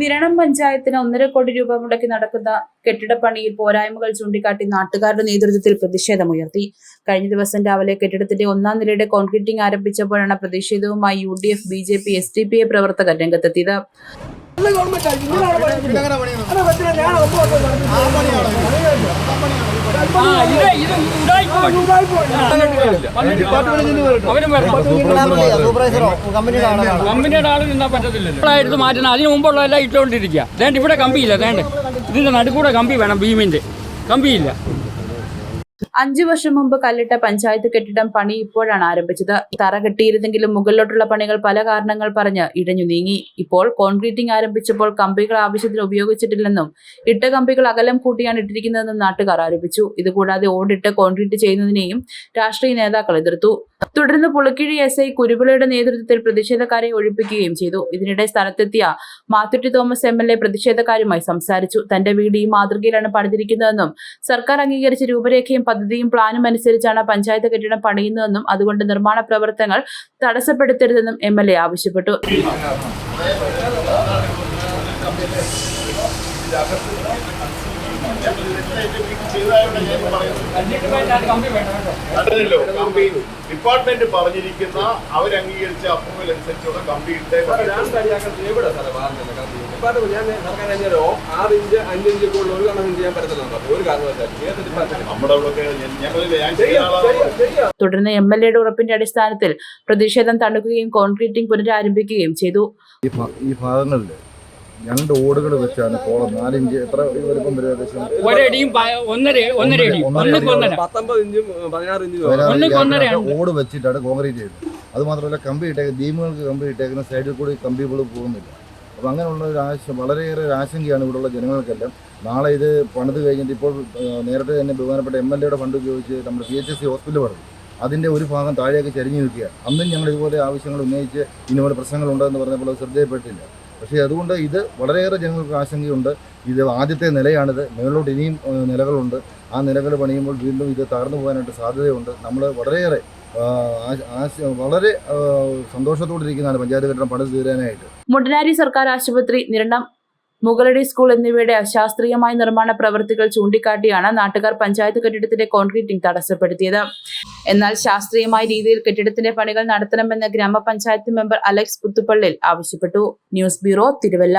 നിരണം പഞ്ചായത്തിന് ഒന്നര കോടി രൂപ മുടക്കി നടക്കുന്ന കെട്ടിടപ്പണിയിൽ പോരായ്മകൾ ചൂണ്ടിക്കാട്ടി നാട്ടുകാരുടെ നേതൃത്വത്തിൽ പ്രതിഷേധമുയർത്തി. കഴിഞ്ഞ ദിവസം രാവിലെ കെട്ടിടത്തിന്റെ ഒന്നാം നിലയുടെ കോൺക്രീറ്റിംഗ് ആരംഭിച്ചപ്പോഴാണ് പ്രതിഷേധവുമായി U D F B J P S D P I പ്രവർത്തകർ രംഗത്തെത്തിയത് ആ, കമ്പനിയുടെ കമ്പനിയുടെ നിന്നാ പറ്റത്തില്ലല്ലോ. എടുത്ത് മാറ്റണം അതിന് മുമ്പുള്ള എല്ലാം ഇട്ടുകൊണ്ടിരിക്കുക. വേണ്ട ഇവിടെ കമ്പിയില്ല. വേണ്ട ഇതിന്റെ നടുക്കൂടെ കമ്പി വേണം ഭീമിന്റെ. കമ്പിയില്ല. അഞ്ചു വർഷം മുമ്പ് കല്ലിട്ട പഞ്ചായത്ത് കെട്ടിടം പണി ഇപ്പോഴാണ് ആരംഭിച്ചത്. തറ കെട്ടിയിരുന്നെങ്കിലും മുകളിലോട്ടുള്ള പണികൾ പല കാരണങ്ങൾ പറഞ്ഞ് ഇടഞ്ഞു നീങ്ങി. ഇപ്പോൾ കോൺക്രീറ്റിംഗ് ആരംഭിച്ചപ്പോൾ കമ്പികൾ ആവശ്യത്തിന് ഉപയോഗിച്ചിട്ടില്ലെന്നും ഇട്ട കമ്പികൾ അകലം കൂട്ടിയാണ് ഇട്ടിരിക്കുന്നതെന്നും നാട്ടുകാർ ആരോപിച്ചു. ഇതുകൂടാതെ ഓടിട്ട് കോൺക്രീറ്റ് ചെയ്യുന്നതിനെയും രാഷ്ട്രീയ നേതാക്കൾ എതിർത്തു. തുടർന്ന് പുളിക്കിഴി എസ് ഐ കുരുവിളയുടെ നേതൃത്വത്തിൽ പ്രതിഷേധക്കാരെ ഒഴിപ്പിക്കുകയും ചെയ്തു. ഇതിനിടെ സ്ഥലത്തെത്തിയ Mathutty Thomas M L A പ്രതിഷേധക്കാരുമായി സംസാരിച്ചു. തന്റെ വീട് ഈ മാതൃകയിലാണ് പണിതിരിക്കുന്നതെന്നും സർക്കാർ അംഗീകരിച്ച രൂപരേഖയും പദ്ധതിയും പ്ലാനും അനുസരിച്ചാണ് പഞ്ചായത്ത് കെട്ടിടം പണിയുന്നതെന്നും അതുകൊണ്ട് നിർമ്മാണ പ്രവർത്തനങ്ങൾ തടസ്സപ്പെടുത്തരുതെന്നും എം എൽ എ ആവശ്യപ്പെട്ടു. അതല്ലോ കമ്പി ഡിപ്പാർട്ട്മെന്റ് പറഞ്ഞിരിക്കുന്ന അവരംഗീകരിച്ച അപ്രൂവൽ അനുസരിച്ചുള്ള കമ്പി ഇട്ടേ ആറ് ഇഞ്ച് അഞ്ചിഞ്ച് കൂടുതൽ ഒരു ചെയ്യാൻ പറ്റത്തില്ല ഒരു തുടർന്ന് എം എൽ എയുടെ ഉറപ്പിന്റെ അടിസ്ഥാനത്തിൽ പ്രതിഷേധം തണുക്കുകയും കോൺക്രീറ്റിംഗ് പുനരാരംഭിക്കുകയും ചെയ്തു. ഈ ഭാഗങ്ങളിൽ രണ്ട് ഓടുകൾ വെച്ചാണ് കോളം. നാലിഞ്ച് എത്ര വലുപ്പം വരും ഏകദേശം? ഒരടിയും പ- ഒന്നര ഒന്നര അടി. പത്തൊമ്പത് ഇഞ്ചും പതിനാറ് ഇഞ്ചും. ഓട് വെച്ചിട്ടാണ് കോൺക്രീറ്റ് ചെയ്തത്. അത് മാത്രമല്ല കമ്പി ഇട്ടേക്ക് ബീമുകൾക്ക് കമ്പി ഇട്ടേക്കുന്ന സൈഡിൽ കൂടി കമ്പികൾ പോകുന്നില്ല. അപ്പം അങ്ങനെയുള്ള ഒരു ആശ വളരെയേറെ ഒരു ആശങ്കയാണ് ഇവിടെയുള്ള ജനങ്ങൾക്കെല്ലാം. നാളെ ഇത് പണിത് കഴിഞ്ഞിട്ട് ഇപ്പോൾ നേരത്തെ തന്നെ ബഹുമാനപ്പെട്ട എം എൽ എയുടെ ഫണ്ട് ഉപയോഗിച്ച് നമ്മുടെ P H S C hospital പറഞ്ഞു അതിന്റെ ഒരു ഭാഗം താഴേക്ക് ചരിഞ്ഞു നിൽക്കുക അന്നും ഞങ്ങൾ ഇതുപോലെ ആവശ്യങ്ങൾ ഉന്നയിച്ച് ഇന്നുപോലെ പ്രശ്നങ്ങളുണ്ടെന്ന് പറഞ്ഞപ്പോൾ അത് ശ്രദ്ധയിൽപ്പെട്ടില്ല. പക്ഷേ അതുകൊണ്ട് ഇത് വളരെയേറെ ജനങ്ങൾക്ക് ആശങ്കയുണ്ട്. ഇത് ആദ്യത്തെ നിലയാണിത്. മുകളിലോട്ട് ഇനിയും നിലകളുണ്ട്. ആ നിലകൾ പണിയുമ്പോൾ വീണ്ടും ഇത് തകർന്നു പോകാനായിട്ട് സാധ്യതയുണ്ട്. നമ്മൾ വളരെയേറെ വളരെ സന്തോഷത്തോടെ ഇരിക്കുന്നതാണ് പഞ്ചായത്ത് കെട്ടിടം പണിത് തീരാനായിട്ട്. മുടനാരി സർക്കാർ ആശുപത്രി നിരണം മുകളടി സ്കൂൾ എന്നിവയുടെ അശാസ്ത്രീയമായ നിർമ്മാണ പ്രവൃത്തികൾ ചൂണ്ടിക്കാട്ടിയാണ് നാട്ടുകാർ പഞ്ചായത്ത് കെട്ടിടത്തിന്റെ കോൺക്രീറ്റിംഗ് തടസ്സപ്പെടുത്തിയത്. എന്നാൽ ശാസ്ത്രീയമായ രീതിയിൽ കെട്ടിടത്തിന്റെ പണികൾ നടത്തണമെന്ന് ഗ്രാമപഞ്ചായത്ത് മെമ്പർ അലക്സ് പുത്തുപ്പള്ളിൽ ആവശ്യപ്പെട്ടു. News bureau Thiruvalla.